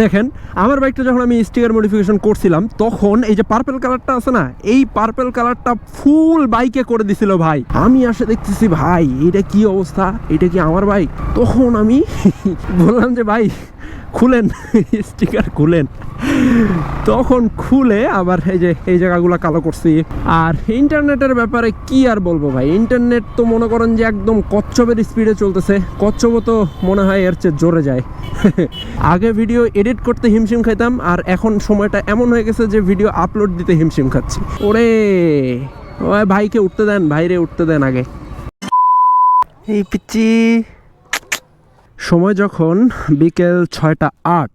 দেখেন, আমার বাইকটা যখন আমি স্টিকার মডিফিকেশন করছিলাম, তখন এই যে পার্পেল কালারটা আছে না, এই পার্পেল কালারটা ফুল বাইকে করে দিছিল ভাই। আমি আসে দেখতেছি, ভাই, এটা কি অবস্থা? এটা কি আমার বাইক তখন আমি বললাম যে, ভাই খুলেন, স্টিকার খুলেন। তখন খুলে আবার এই যে, এই জায়গাগুলো কালো করছি। আর ইন্টারনেটের ব্যাপারে কি আর বলব ভাই? ইন্টারনেট তো মনে করেন যে একদম কচ্ছপের স্পিডে চলতেছে। কচ্ছপও তো মনে হয় এর চেয়ে জোরে যায়। আগে ভিডিও এডিট করতে হিমশিম খাইতাম, আর এখন সময়টা এমন হয়ে গেছে যে ভিডিও আপলোড দিতে হিমশিম খাচ্ছি। ওরে ভাইকে উঠতে দেন, ভাইরে উঠতে দেন আগে। এই পিচ্ছি সময় যখন বিকেল ছয়টা আট,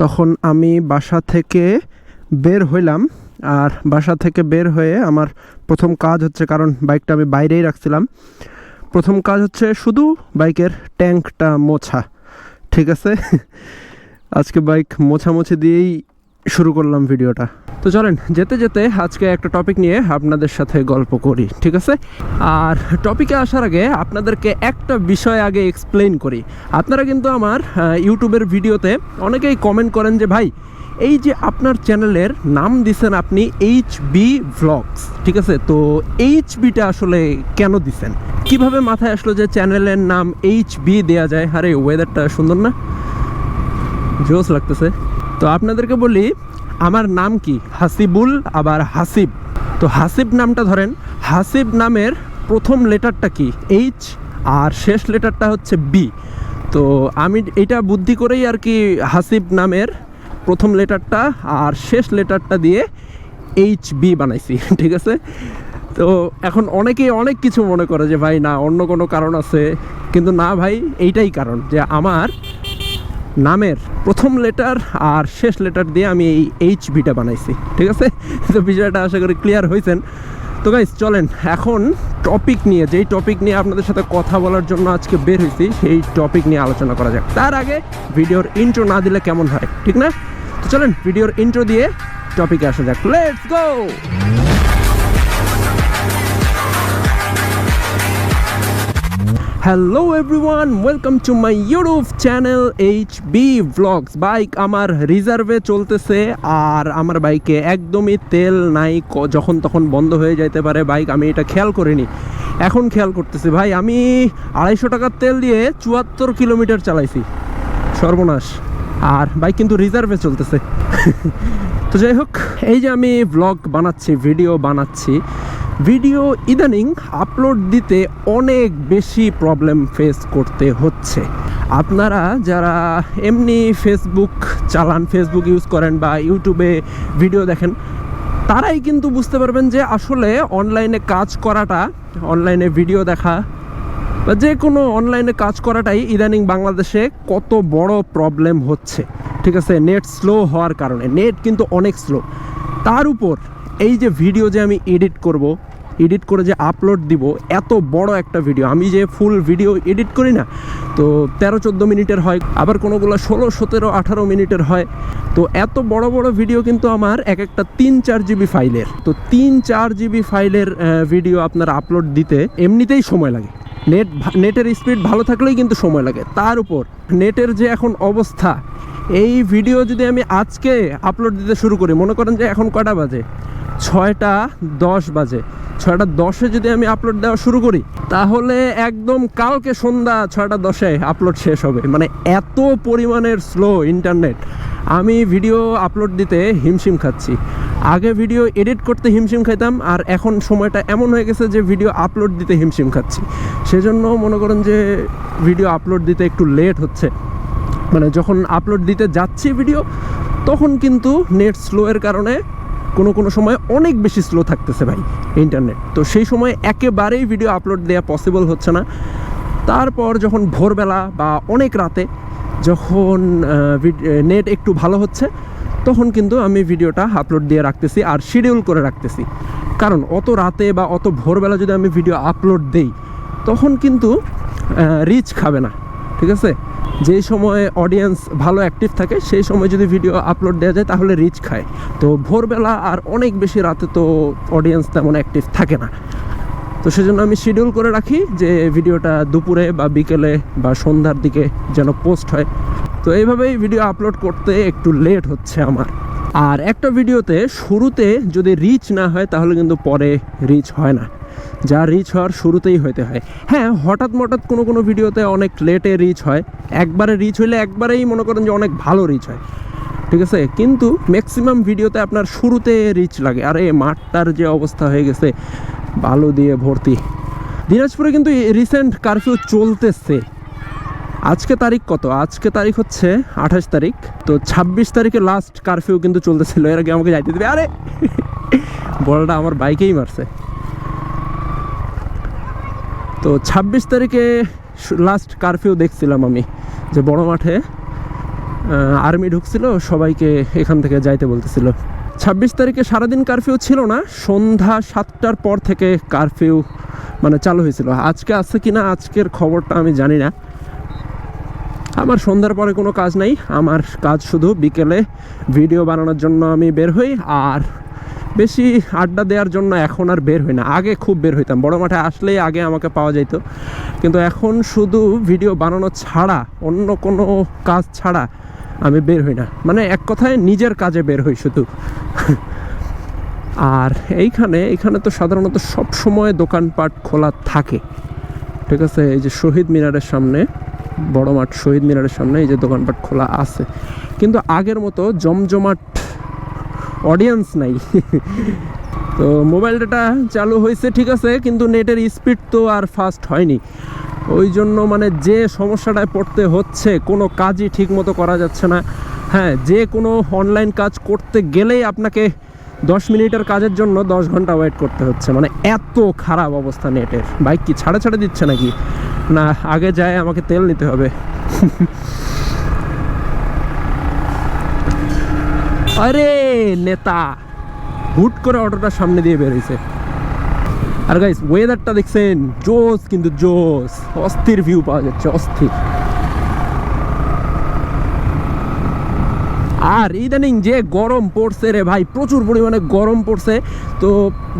তখন আমি বাসা থেকে বের হইলাম। আর বাসা থেকে বের হয়ে আমার প্রথম কাজ হচ্ছে, কারণ বাইকটা আমি বাইরেই রাখছিলাম। প্রথম কাজ হচ্ছে শুধু বাইকের ট্যাঙ্কটা মোছা, ঠিক আছে? আজকে বাইক মোছামুছি দিয়েই শুরু করলাম ভিডিওটা। তো চলেন, যেতে যেতে আজকে একটা টপিক নিয়ে আপনাদের সাথে গল্প করি, ঠিক আছে? আর টপিকে আসার আগে আপনাদেরকে একটা বিষয় আগে এক্সপ্লেন করি। আপনারা কিন্তু আমার ইউটিউবের ভিডিওতে অনেকেই কমেন্ট করেন যে, ভাই, এই যে আপনার চ্যানেলের নাম দিছেন আপনি এইচ বি ভ্লগস ঠিক আছে? তো এইচ বিটা আসলে কেন দিছেন? কীভাবে মাথায় আসলো যে চ্যানেলের নাম এইচ বি দেওয়া যায়? আরে ওয়েদারটা সুন্দর না? জোস লাগতেছে। তো আপনাদেরকে বলি, আমার নাম কি? হাসিবুল আবার হাসিব। তো হাসিব নামটা ধরেন, হাসিব নামের প্রথম লেটারটা কি? এইচ আর শেষ লেটারটা হচ্ছে বি তো আমি এটা বুদ্ধি করেই আর কি হাসিব নামের প্রথম লেটারটা আর শেষ লেটারটা দিয়ে এইচ বি বানাইছি, ঠিক আছে? তো এখন অনেকেই অনেক কিছু মনে করে যে, ভাই, না, অন্য কোনো কারণ আছে। কিন্তু না, ভাই, এইটাই কারণ যে, আমার নামের প্রথম লেটার আর শেষ লেটার দিয়ে আমি এই এইচ ভিটা বানাইছি, ঠিক আছে? তো বিষয়টা আশা করি ক্লিয়ার হয়েছেন তো গাইজ চলেন, এখন টপিক নিয়ে, যেই টপিক নিয়ে আপনাদের সাথে কথা বলার জন্য আজকে বের হয়েছি সেই টপিক নিয়ে আলোচনা করা যাক। তার আগে ভিডিওর ইন্ট্রো না দিলে কেমন হয়, ঠিক না? তো চলেন ভিডিওর ইন্ট্রো দিয়ে টপিকে আসা যাক। Let's go hello everyone welcome to my YouTube channel H B vlogs bike আমার রিজার্ভে চলতেছে আর আমার বাইকে একদমই তেল নাই যখন তখন বন্ধ হয়ে যাইতে পারে বাইক আমি এটা খেয়াল করিনি। এখন খেয়াল করতেছি। ভাই, আমি আড়াইশো টাকার তেল দিয়ে চুয়াত্তর কিলোমিটার চালাইছি। সর্বনাশ। আর বাইক কিন্তু রিজার্ভে চলতেছে। তো যাই হোক, এই যে আমি ব্লগ বানাচ্ছি ভিডিও বানাচ্ছি ভিডিও ইদানিং আপলোড দিতে অনেক বেশি প্রবলেম ফেস করতে হচ্ছে। আপনারা যারা এমনি ফেসবুক চালান ফেসবুক ইউজ করেন বা ইউটিউবে ভিডিও দেখেন, তারাই কিন্তু বুঝতে পারবেন যে আসলে অনলাইনে কাজ করাটা অনলাইনে ভিডিও দেখা বা যে কোনো অনলাইনে কাজ করাটাই ইদানিং বাংলাদেশে কত বড় প্রবলেম হচ্ছে। ঠিক আছে নেট স্লো হওয়ার কারণে নেট কিন্তু অনেক স্লো তার উপর এই যে ভিডিও যে আমি এডিট করব এডিট করে যে আপলোড দিব, এত বড় একটা ভিডিও আমি যে ফুল ভিডিও এডিট করি না, তো তেরো, চোদ্দ মিনিটের হয়, আবার কোনোগুলো ষোলো, সতেরো, আঠারো মিনিটের হয়। তো এত বড় বড় ভিডিও কিন্তু আমার এক একটা তিন, চার জিবি ফাইলের তো তিন, চার জিবি ফাইলের ভিডিও আপনার আপলোড দিতে এমনিতেই সময় লাগে। নেট নেটের স্পিড ভালো থাকলেই কিন্তু সময় লাগে। তার উপর নেটের যে এখন অবস্থা এই ভিডিও যদি আমি আজকে আপলোড দিতে শুরু করি, মনে করেন যে এখন কটা বাজে? ছয়টা দশ বাজে। ছয়টা দশে যদি আমি আপলোড দেওয়া শুরু করি, তাহলে একদম কালকে সন্ধ্যা ছয়টা দশে আপলোড শেষ হবে। মানে এত পরিমাণের স্লো ইন্টারনেট আমি ভিডিও আপলোড দিতে হিমশিম খাচ্ছি। আগে ভিডিও এডিট করতে হিমশিম খাইতাম, আর এখন সময়টা এমন হয়ে গেছে যে ভিডিও আপলোড দিতে হিমশিম খাচ্ছি। সেজন্য মনে করেন যে ভিডিও আপলোড দিতে একটু লেট হচ্ছে। মানে যখন আপলোড দিতে যাচ্ছি ভিডিও তখন কিন্তু নেট স্লো এর কারণে কোনো কোনো সময় অনেক বেশি স্লো থাকতেছে ভাই ইন্টারনেট তো সেই সময় একেবারেই ভিডিও আপলোড দেওয়া পসিবল হচ্ছে না। তারপর যখন ভোরবেলা বা অনেক রাতে যখন নেট একটু ভালো হচ্ছে, তখন কিন্তু আমি ভিডিওটা আপলোড দিয়ে রাখতেছি আর শিডিউল করে রাখতেছি। কারণ অত রাতে বা অত ভোরবেলা যদি আমি ভিডিও আপলোড দেই, তখন কিন্তু রিচ খাবে না, ঠিক আছে? যেই সময়ে অডিয়েন্স ভালো অ্যাক্টিভ থাকে, সেই সময় যদি ভিডিও আপলোড দেওয়া যায়, তাহলে রিচ খায়। তো ভোরবেলা আর অনেক বেশি রাতে তো অডিয়েন্স তেমন অ্যাক্টিভ থাকে না। তো সেজন্য আমি শিডিউল করে রাখি যে ভিডিওটা দুপুরে বা বিকেলে বা সন্ধ্যার দিকে যেন পোস্ট হয়। তো এইভাবেই ভিডিও আপলোড করতে একটু লেট হচ্ছে আমার। আর একটা ভিডিওতে শুরুতে যদি রিচ না হয়, তাহলে কিন্তু পরে রিচ হয় না। যা রিচ হওয়ার শুরুতেই হইতে হয়। হ্যাঁ হঠাৎ মঠাৎ কোনো কোনো ভিডিওতে অনেক লেটে রিচ হয়। একবারে রিচ হইলে একবারেই মনে করেন যে অনেক ভালো রিচ হয়। ঠিক আছে? কিন্তু ম্যাক্সিমাম ভিডিওতে আপনার শুরুতে রিচ লাগে। আর এই মাঠটার যে অবস্থা হয়ে গেছে, বালু দিয়ে ভর্তি। দিনাজপুরে কিন্তু রিসেন্ট কারফিউ চলতেছে। আজকে তারিখ কত? আজকে তারিখ হচ্ছে আঠাশ তারিখ। তো ছাব্বিশ তারিখে লাস্ট কারফিউ কিন্তু চলতেছিল। এর আগে আমাকে যাইতে দেবে। আরে! বলটা আমার বাইকেই মারছে। তো ছাব্বিশ তারিখে লাস্ট কারফিউ দেখছিলাম আমি যে বড় মাঠে আর্মি ঢুকছিল, সবাইকে এখান থেকে যাইতে বলতেছিল। ছাব্বিশ তারিখে সারাদিন কারফিউ ছিল না, সন্ধ্যা সাতটার পর থেকে কারফিউ মানে চালু হয়েছিল। আজকে আছে কি না আজকের খবরটা আমি জানি না। আমার সন্ধ্যার পরে কোনো কাজ নাই। আমার কাজ শুধু বিকেলে ভিডিও বানানোর জন্য আমি বের হই আর বেশি আড্ডা দেওয়ার জন্য এখন আর বের হই না। আগে খুব বের হইতাম। বড় মাঠে আসলেই আগে আমাকে পাওয়া যেত কিন্তু এখন শুধু ভিডিও বানানো ছাড়া, অন্য কোনো কাজ ছাড়া আমি বের হই না। মানে এক কথায় নিজের কাজে বের হই শুধু। আর এইখানে এইখানে তো সাধারণত সব সময় দোকানপাট খোলা থাকে। ঠিক আছে? এই যে শহীদ মিনারের সামনে বড় মাঠ শহীদ মিনারের সামনে এই যে দোকানপাট খোলা আছে। কিন্তু আগের মতো জমজমাট অডিয়েন্স নাই। তো মোবাইল ডেটা চালু হয়েছে ঠিক আছে, কিন্তু নেটের স্পিড তো আর ফাস্ট হয়নি। ওই জন্য মানে যে সমস্যাটায় পড়তে হচ্ছে, কোনো কাজই ঠিক মতো করা যাচ্ছে না। হ্যাঁ যে কোনো অনলাইন কাজ করতে গেলেই আপনাকে দশ মিনিটের কাজের জন্য দশ ঘণ্টা ওয়েট করতে হচ্ছে। মানে এত খারাপ অবস্থা নেটের। বাইক কি ছাড়া ছাড়া দিচ্ছে নাকি? না, আগে যায় আমাকে তেল নিতে হবে। আরে, নেতা! হুট করে অটোটা সামনে দিয়ে বেরিয়েছে আর গাইস ওয়েদারটা দেখছেন? জোস কিন্তু জোস অস্থির ভিউ পাওয়া যাচ্ছে, অস্থির। আর ইদানিং যে গরম পড়ছে রে ভাই, প্রচুর পরিমাণে গরম পড়ছে। তো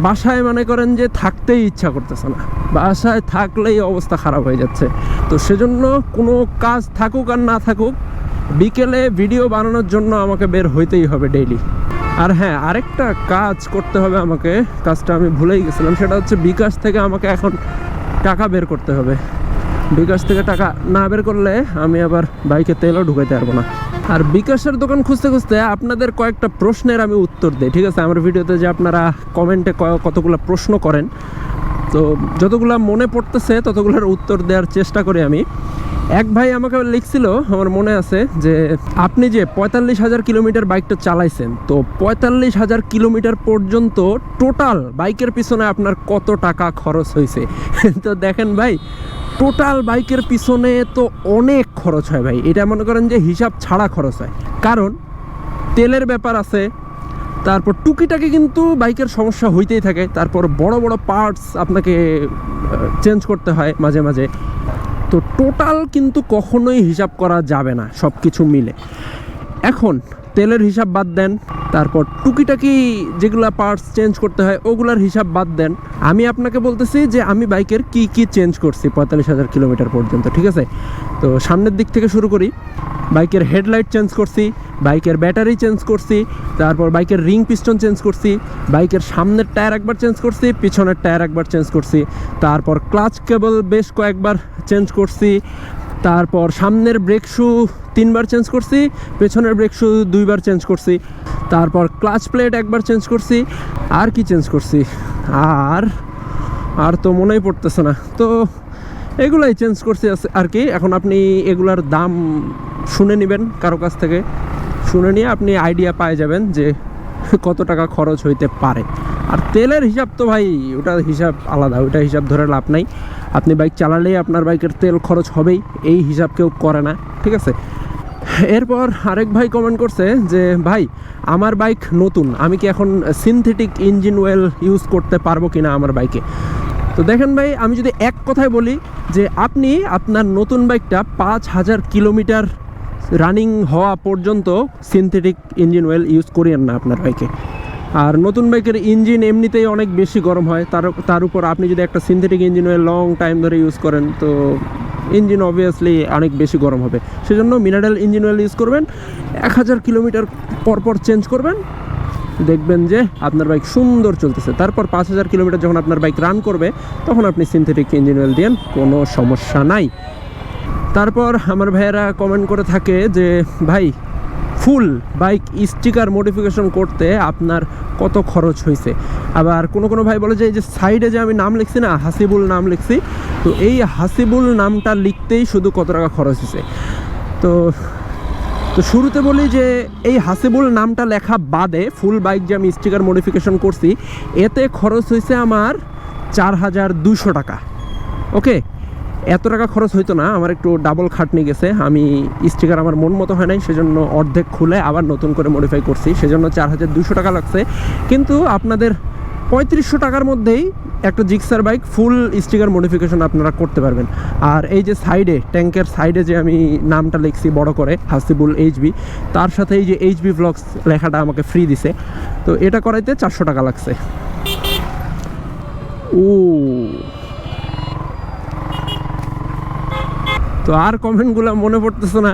বাসায় মনে করেন যে থাকতেই ইচ্ছা করতেছে না। বাসায় থাকলেই অবস্থা খারাপ হয়ে যাচ্ছে। তো সেজন্য কোনো কাজ থাকুক আর না থাকুক, বিকেলে ভিডিও বানানোর জন্য আমাকে বের হইতেই হবে ডেইলি। আর হ্যাঁ আরেকটা কাজ করতে হবে আমাকে, কাজটা আমি ভুলেই গেছিলাম, সেটা হচ্ছে বিকাশ থেকে আমাকে এখন টাকা বের করতে হবে। বিকাশ থেকে টাকা না বের করলে আমি আবার বাইকে তেলও ঢুকাইতে পারব না। আর বিকাশের দোকান খুঁজতে খুঁজতে আপনাদের কয়েকটা প্রশ্নের আমি উত্তর দিই, ঠিক আছে? আমার ভিডিওতে যে আপনারা কমেন্টে কতগুলো প্রশ্ন করেন, তো যতগুলো মনে পড়তেছে ততগুলোর উত্তর দেওয়ার চেষ্টা করি আমি। এক ভাই আমাকে লিখছিল, আমার মনে আছে, যে আপনি যে পঁয়তাল্লিশ হাজার কিলোমিটার বাইকটা চালাইছেন, তো পঁয়তাল্লিশ হাজার কিলোমিটার পর্যন্ত টোটাল বাইকের পিছনে আপনার কত টাকা খরচ হয়েছে তো দেখেন ভাই টোটাল বাইকের পিছনে তো অনেক খরচ হয় ভাই। এটা মনে করেন যে হিসাব ছাড়া খরচ হয়। কারণ তেলের ব্যাপার আছে, তারপর টুকিটাকি কিন্তু বাইকের সমস্যা হইতেই থাকে। তারপর বড় বড় পার্টস আপনাকে চেঞ্জ করতে হয় মাঝে মাঝে। তো টোটাল কিন্তু কখনোই হিসাব করা যাবে না সব কিছু মিলে। এখন তেলের হিসাব বাদ দেন, তারপর টুকিটাকি যেগুলা পার্টস চেঞ্জ করতে হয়, ওগুলার হিসাব বাদ দেন। আমি আপনাকে বলতেছি যে আমি বাইকের কি কি চেঞ্জ করছি পঁয়তাল্লিশ হাজার কিলোমিটার পর্যন্ত, ঠিক আছে? তো সামনের দিক থেকে শুরু করি। বাইকের হেডলাইট চেঞ্জ করছি, বাইকের ব্যাটারি চেঞ্জ করছি, তারপর বাইকের রিং পিস্টন চেঞ্জ করছি, বাইকের সামনের টায়ার একবার চেঞ্জ করছি, পিছনের টায়ার একবার চেঞ্জ করছি, তারপর ক্লাচ কেবল বেশ কয়েকবার চেঞ্জ করছি তারপর সামনের ব্রেক শু তিনবার চেঞ্জ করছি, পেছনের ব্রেক শু দুইবার চেঞ্জ করছি, তারপর ক্লাচ প্লেট একবার চেঞ্জ করছি, আর কি চেঞ্জ করছি? আর আর তো মনেই পড়তেছে না। তো এগুলাই চেঞ্জ করছি আর কি, এখন আপনি এগুলার দাম শুনে নেবেন, কারও কাছ থেকে। শুনে নিয়ে আপনি আইডিয়া পায়ে যাবেন যে কত টাকা খরচ হইতে পারে। আর তেলের হিসাব তো ভাই, ওটা হিসাব আলাদা, ওটা হিসাব ধরে লাভ নাই। আপনি বাইক চালালেই আপনার বাইকের তেল খরচ হবেই, এই হিসাব কেউ করে না, ঠিক আছে? এরপর আরেক ভাই কমেন্ট করছে যে, ভাই, আমার বাইক নতুন, আমি কি এখন সিনথেটিক ইঞ্জিন ওয়েল ইউজ করতে পারব কিনা আমার বাইকে তো দেখেন ভাই, আমি যদি এক কথায় বলি যে, আপনি আপনার নতুন বাইকটা পাঁচ হাজার কিলোমিটার রানিং হওয়া পর্যন্ত সিনথেটিক ইঞ্জিন ওয়েল ইউজ করিয়েন না আপনার বাইকে আর নতুন বাইকের ইঞ্জিন এমনিতেই অনেক বেশি গরম হয়। তার তার উপর আপনি যদি একটা সিনথেটিক ইঞ্জিন হয়ে লং টাইম ধরে ইউজ করেন, তো ইঞ্জিন অবভিয়াসলি অনেক বেশি গরম হবে। সেজন্য মিনারেল ইঞ্জিন অয়েল ইউজ করবেন, এক হাজার কিলোমিটার পর পর চেঞ্জ করবেন। দেখবেন যে আপনার বাইক সুন্দর চলতেছে। তারপর পাঁচ হাজার কিলোমিটার যখন আপনার বাইক রান করবে, তখন আপনি সিনথেটিক ইঞ্জিন অয়েল দিন কোনো সমস্যা নাই। তারপর আমার ভাইয়েরা কমেন্ট করে থাকে যে, ভাই ফুল বাইক স্টিকার মডিফিকেশন করতে আপনার কত খরচ হয়েছে? আবার কোনো কোনো ভাই বলে যে এই যে সাইডে যে আমি নাম লিখছি না, হাসিবুল নাম লিখছি, তো এই হাসিবুল নামটা লিখতেই শুধু কত টাকা খরচ হয়েছে? তো তো শুরুতে বলি যে এই হাসিবুল নামটা লেখা বাদে ফুল বাইক যে আমি স্টিকার মডিফিকেশন করছি, এতে খরচ হয়েছে আমার চার হাজার দুশো টাকা। ওকে এত টাকা খরচ হইতো না, আমার একটু ডাবল খাটনি গেছে। আমি স্টিকার আমার মন মতো হয় নাই, সেজন্য অর্ধেক খুলে আবার নতুন করে মডিফাই করছি, সেজন্য চার হাজার দুশো টাকা লাগছে। কিন্তু আপনাদের পঁয়ত্রিশশো টাকার মধ্যেই একটা Gixxer bike full sticker modification আপনারা করতে পারবেন। আর এই যে সাইডে ট্যাঙ্কের সাইডে যে আমি নামটা লিখছি বড় করে হাসিবুল এইচবি তার সাথে এই যে এইচবি ব্লগস লেখাটা আমাকে ফ্রি দিছে। তো এটা করাইতে চারশো টাকা লাগছে। ও তো আর কমেন্টগুলো মনে পড়তেছে না।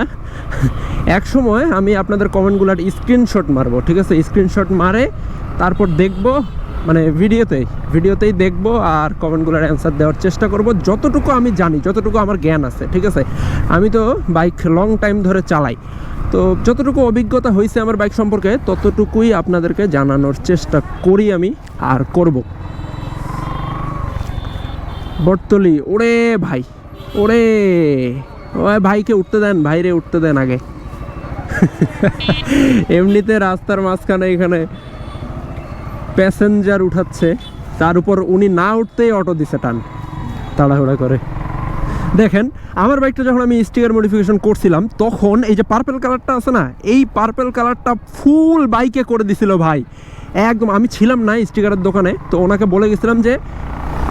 এক সময় আমি আপনাদের কমেন্টগুলোর স্ক্রিনশট মারবো, ঠিক আছে? স্ক্রিনশট মারে, তারপর দেখব মানে ভিডিওতেই ভিডিওতেই দেখব আর কমেন্টগুলোর অ্যান্সার দেওয়ার চেষ্টা করব। যতটুকু আমি জানি, যতটুকু আমার জ্ঞান আছে, ঠিক আছে? আমি তো বাইক লং টাইম ধরে চালাই। তো যতটুকু অভিজ্ঞতা হয়েছে আমার বাইক সম্পর্কে, ততটুকুই আপনাদেরকে জানানোর চেষ্টা করি আমি আর করব। বটতলি, ওরে ভাই! ওরে, ওই ভাইকে উঠতে দেন, ভাইরে উঠতে দেন আগে। এমনিতে রাস্তার মাঝখানে এখানে প্যাসেঞ্জার উঠাচ্ছে, তার উপর উনি না উঠতেই অটো দিছে টান, তাড়াহুড়া করে। দেখেন, আমার বাইকটা যখন আমি স্টিকার মডিফিকেশন করছিলাম, তখন এই যে পার্পেল কালারটা আছে না, এই পার্পেল কালারটা ফুল বাইকে করে দিছিল ভাই। একদম, আমি ছিলাম না স্টিকারের দোকানে, তো ওনাকে বলে গেছিলাম যে,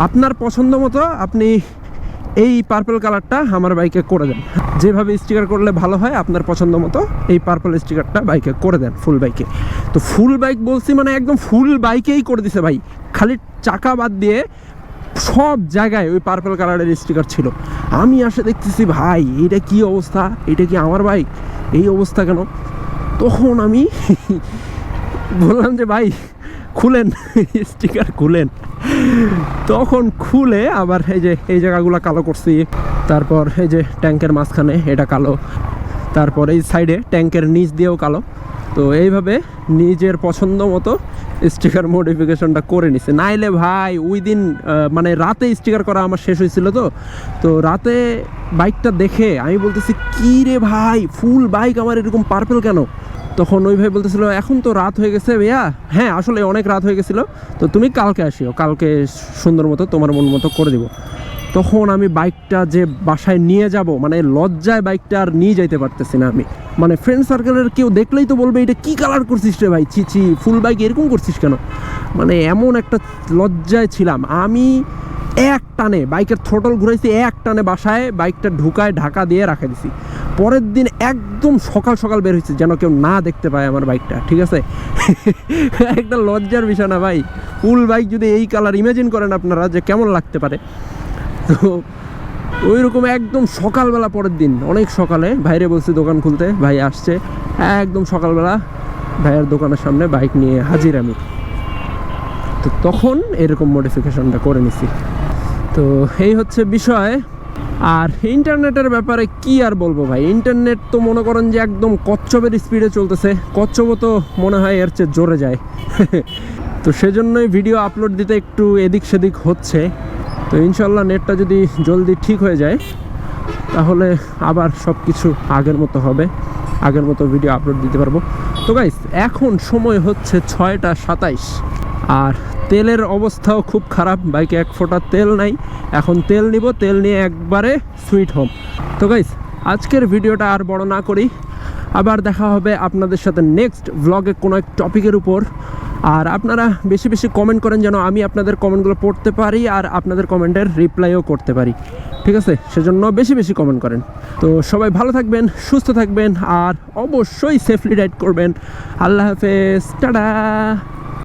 আপনার পছন্দ মতো আপনি এই পার্পল কালারটা আমার বাইকে করে দেন। যেভাবে স্টিকার করলে ভালো হয়, আপনার পছন্দ মতো এই পার্পল স্টিকারটা বাইকে করে দেন ফুল বাইকে তো ফুল বাইক বলছি মানে একদম ফুল বাইকেই করে দিছে ভাই। খালি চাকা বাদ দিয়ে সব জায়গায় ওই পার্পল কালারের স্টিকার ছিল। আমি আসে দেখতেছি, ভাই, এটা কি অবস্থা? এটা কি আমার বাইক এই অবস্থা কেন? তখন আমি বললাম যে, ভাই, খুলেন স্টিকার খুলেন। তখন খুলে আবার এই যে, এই জায়গাগুলো কালো করছি। তারপর এই যে ট্যাঙ্কের মাঝখানে এটা কালো। তারপর এই সাইডে ট্যাঙ্কের নিচ দিয়েও কালো। তো এইভাবে নিজের পছন্দ মতো স্টিকার মডিফিকেশনটা করে নিছে। নাইলে ভাই ওই দিন মানে রাতে স্টিকার করা আমার শেষ হয়েছিল তো। তো রাতে বাইকটা দেখে আমি বলতেছি, কী রে ভাই ফুল বাইক আমার এরকম পার্পেল কেন? তখন ওই ভাই বলতেছিল, এখন তো রাত হয়ে গেছে ভাইয়া। হ্যাঁ আসলে অনেক রাত হয়ে গেছিল, তো তুমি কালকে আসিও, কালকে সুন্দর মতো তোমার মন মতো করে দিব। তখন আমি বাইকটা যে বাসায় নিয়ে যাব মানে লজ্জায় বাইকটা আর নিয়ে যাইতে পারতেছি না আমি। মানে ফ্রেন্ড সার্কেলের কেউ দেখলেই তো বলবে, এটা কি কালার করছিস রে ভাই? ছি ফুল বাইক এরকম করছিস কেন? মানে এমন একটা লজ্জায় ছিলাম। আমি এক টানে বাইকের থ্রোটল ঘুরাইছি, এক টানে বাসায় বাইকটা ঢুকায় ঢাকা দিয়ে রাখা দিছি। পরের দিন একদম সকাল সকাল বের হয়েছে, যেন কেউ না দেখতে পায় আমার বাইকটা ঠিক আছে? একটা লজ্জার বিষয় না ভাই। ফুল বাইক যদি এই কালার ইমাজিন করেন আপনারা যে কেমন লাগতে পারে। তো ওই রকম একদম সকালবেলা পরের দিন, অনেক সকালে ভাইরে বলছি দোকান খুলতে, ভাই আসছে, একদম সকালবেলা ভাইয়ের দোকানের সামনে বাইক নিয়ে হাজির আমি। তো তখন এরকম মডিফিকেশনটা করে নিছি। তো এই হচ্ছে বিষয়। আর ইন্টারনেটের ব্যাপারে কি আর বলব ভাই? ইন্টারনেট তো মনে করেন যে একদম কচ্ছপের স্পিডে চলতেছে। কচ্ছপও তো মনে হয় এর চেয়ে জোরে যায়। তো সেজন্যই ভিডিও আপলোড দিতে একটু এদিক সেদিক হচ্ছে। তো ইনশাল্লাহ নেটটা যদি জলদি ঠিক হয়ে যায়, তাহলে আবার সব কিছু আগের মতো হবে। আগের মতো ভিডিও আপলোড দিতে পারব। তো গাইস এখন সময় হচ্ছে ছয়টা সাতাইশ। আর তেলের অবস্থাও খুব খারাপ, বাইকে এক ফোঁটা তেল নাই। এখন তেল নিব, তেল নিয়ে একবারে সুইট হোম তো গাইস আজকের ভিডিওটা আর বড় না করি। আবার দেখা হবে আপনাদের সাথে নেক্সট ব্লগে কোনো এক টপিকের উপর। আর আপনারা বেশি বেশি কমেন্ট করেন যেন আমি আপনাদের কমেন্টগুলো পড়তে পারি আর আপনাদের কমেন্টের রিপ্লাইও করতে পারি। ঠিক আছে? সেজন্য বেশি বেশি কমেন্ট করেন। তো সবাই ভালো থাকবেন, সুস্থ থাকবেন আর অবশ্যই সেফলি রাইড করবেন। আল্লাহ হাফেজ। টাটা!